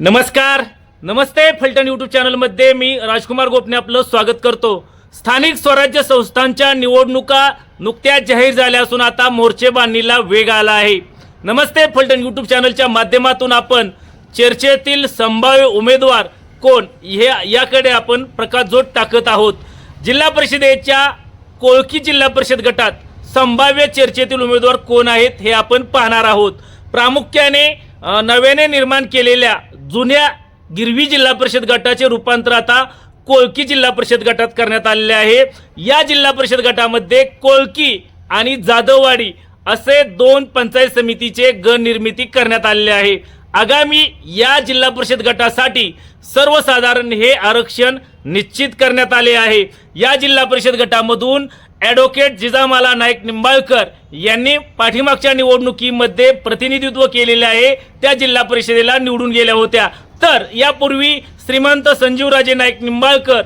नमस्कार. नमस्ते. फलटण यूट्यूब चॅनलमध्ये मी राजकुमार गोपने आपलं स्वागत करतो. स्थानिक स्वराज्य संस्थांच्या निवडणुका नुकत्याच जाहीर झाल्या असून आता मोर्चे बांधणीला वेग आला आहे. नमस्ते. फलटण यूट्यूब चॅनलच्या माध्यमातून आपण चर्चेतील संभाव्य उमेदवार कोण हे याकडे आपण प्रकाशझोत टाकत आहोत. जिल्हा परिषदेच्या कोळकी जिल्हा परिषद गटात संभाव्य चर्चेतील उमेदवार कोण आहेत हे आपण पाहणार आहोत. प्रामुख्याने नव्याने निर्माण केलेल्या जुन्या गिरवी जिल्हा परिषद गटाचे रूपांतर आता कोळकी जिल्हा परिषद गटात करण्यात आलेले आहे. या जिल्हा परिषद गटामध्ये कोळकी आणि जाधववाडी असे दोन पंचायत समितीचे गण निर्मिती करण्यात आलेले आहे. आगामी या जिल्हा परिषद गटासाठी सर्वसाधारण हे आरक्षण निश्चित करण्यात आले आहे. या जिल्हा परिषद गटामधून ॲडव्होकेट जिजामाला नाईक निंबाळकर यांनी पाठीमागच्या निवडणुकीमध्ये प्रतिनिधित्व केलेले आहे. त्या जिल्हा परिषदेला निवडून गेल्या होत्या. तर यापूर्वी श्रीमंत संजीवराजे नाईक निंबाळकर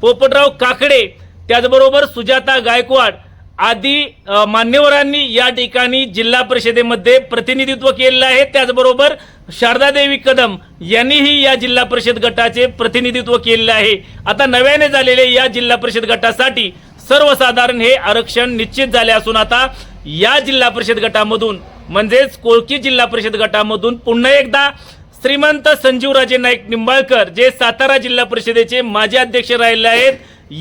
पोपटराव काकडे त्याचबरोबर सुजाता गायकवाड आदी मान्यवरांनी या ठिकाणी जिल्हा परिषदेमध्ये प्रतिनिधित्व केलेलं आहे. त्याचबरोबर शारदादेवी कदम यांनीही या जिल्हा परिषद गटाचे प्रतिनिधित्व केलेले आहे. आता नव्याने झालेले या जिल्हा परिषद गटासाठी सर्वसाधारण हे आरक्षण निश्चित झाले असून आता या जिल्हा परिषद गटामधून म्हणजेच कोळकी जिल्हा परिषद गटामधून पुन्हा एकदा श्रीमंत संजीवराजे नाईक निंबाळकर जे सातारा जिल्हा परिषदेचे माजी अध्यक्ष राहिले आहेत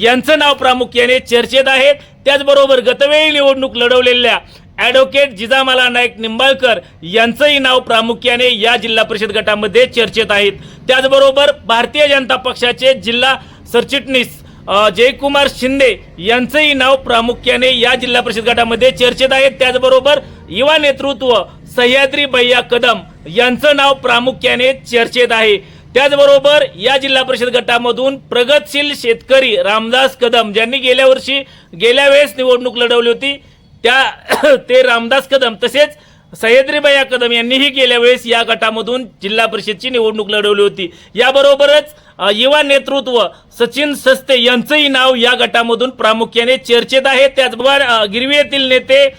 यांचं नाव प्रामुख्याने चर्चेत आहे. त्याचबरोबर गतवेळी निवडणूक लढवलेल्या ॲडव्होकेट जिजामाला नाईक निंबाळकर यांचंही नाव प्रामुख्याने या जिल्हा परिषद गटामध्ये चर्चेत आहेत. त्याचबरोबर भारतीय जनता पक्षाचे जिल्हा सरचिटणीस जयकुमार शिंदे यांचंही नाव प्रामुख्याने या जिल्हा परिषद गटामध्ये चर्चेत आहे त्याचबरोबर युवा नेतृत्व सह्याद्री भैया कदम यांचं नाव प्रामुख्याने चर्चेत आहे. त्याचबरोबर या जिल्हा परिषद गटामधून प्रगतशील शेतकरी रामदास कदम ज्यांनी गेल्या वर्षी गेल्या वेळेस निवडणूक लढवली होती त्या ते रामदास कदम तसेच सह्याद्रीबाई कदम यांनीही गेल्या वेळेस या गटामधून जिल्हा परिषदची निवडणूक लढवली होती. याबरोबरच युवा नेतृत्व सचिन सस्ते यांचंही नाव या गटामधून प्रामुख्याने चर्चेत आहे. त्याचबरोबर गिरवी येथील नेते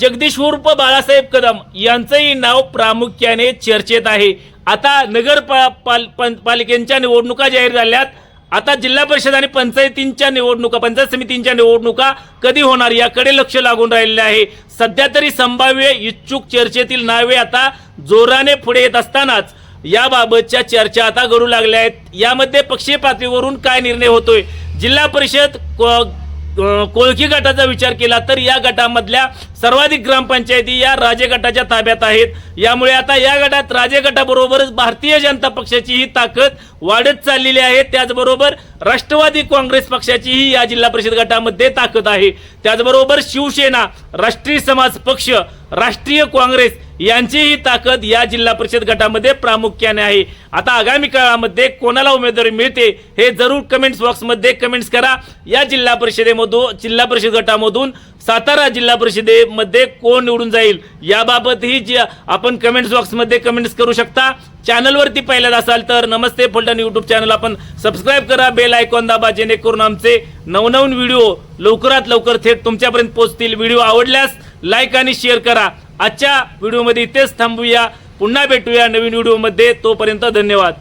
जगदीश उर्फ बाळासाहेब कदम यांचंही नाव प्रामुख्याने चर्चेत आहे. आता नगर पा- पाल- पालिकेच्या निवडणुका जाहीर झाल्यात. आता जिल्हा परिषद आणि पंचायतींच्या निवडणुका पंचायत समितींच्या निवडणुका कधी होणार याकडे लक्ष लागून राहिलेले आहे. सध्या तरी संभाव्य इच्छुक चर्चेतील नावे आता जोराने पुढे येत असतानाच याबाबतच्या चर्चा आता घडू लागल्या आहेत. यामध्ये पक्षीय पातळीवरून काय निर्णय होतोय? जिल्हा परिषद कोळखी कोळकी गटाचा विचार केला तर या गटामधल्या सर्वाधिक ग्रामपंचायती या राजे गटाच्या ताब्यात आहेत. यामुळे आता या गटात राजे गटाबरोबरच भारतीय जनता पक्षाची ही ताकद वाढत चाललेली आहे. त्याचबरोबर राष्ट्रवादी काँग्रेस पक्षाचीही या जिल्हा परिषद गटामध्ये ताकद आहे. त्याचबरोबर शिवसेना राष्ट्रीय समाज पक्ष राष्ट्रीय काँग्रेस यांचीही ताकद या जिल्हा परिषद गटामध्ये प्रामुख्याने आहे. आता आगामी काळामध्ये कोणाला उमेदवारी मिळते हे जरूर कमेंट्स बॉक्समध्ये कमेंट्स करा. या जिल्हा परिषदेमधून जिल्हा परिषद गटामधून सातारा जिल्हा परिषदेमध्ये कोण निवडून जाईल याबाबतही जी आपण कमेंट्स बॉक्समध्ये कमेंट्स करू शकता. चॅनलवरती पहिल्यांदा असाल तर नमस्ते फलटण यूट्यूब चॅनल आपण सबस्क्राईब करा. बेल आयकॉन दाबा जेणेकरून आमचे नवनवीन व्हिडिओ लवकरात लवकर थेट तुमच्यापर्यंत पोहोचतील. व्हिडिओ आवडल्यास लाईक आणि शेअर करा. आजच्या व्हिडिओमध्ये इथेच थांबूया. पुन्हा भेटूया नवीन व्हिडिओमध्ये तोपर्यंत धन्यवाद.